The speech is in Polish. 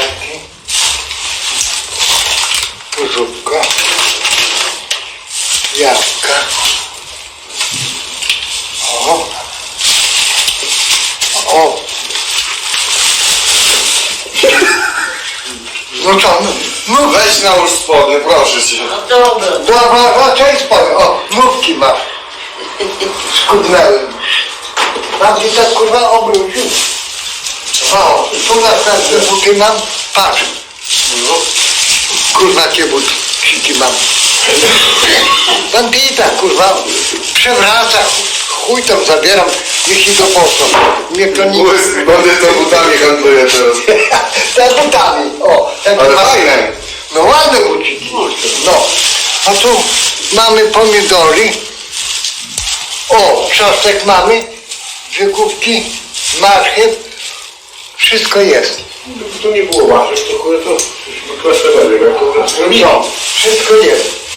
ziemniaki, porzówka, jabłka. O, o. No tam, no Weź nałóż spodnie, proszę cię. No dobra. Dwa, dwa, dwa, część spodnie. O, mówki masz. Skudnęły. Mam gdzie tak kurwa obrócił. O, tu następne buty mam. Patrz. No. Kurwa, jakie buty mam. Bandita, kurwa. Przewraca. Chuj tam zabieram. Niech i to poszło. Mnie to nie... Będę to butami handluję teraz. Te butami. O, takie Ale fajne. No ładne buciki. No. A tu mamy pomidory. O, czosnek mamy. Wykupki, marchew. Wszystko jest. Tu nie było warzyw, to to kwestia będzie, jak to No, wszystko jest.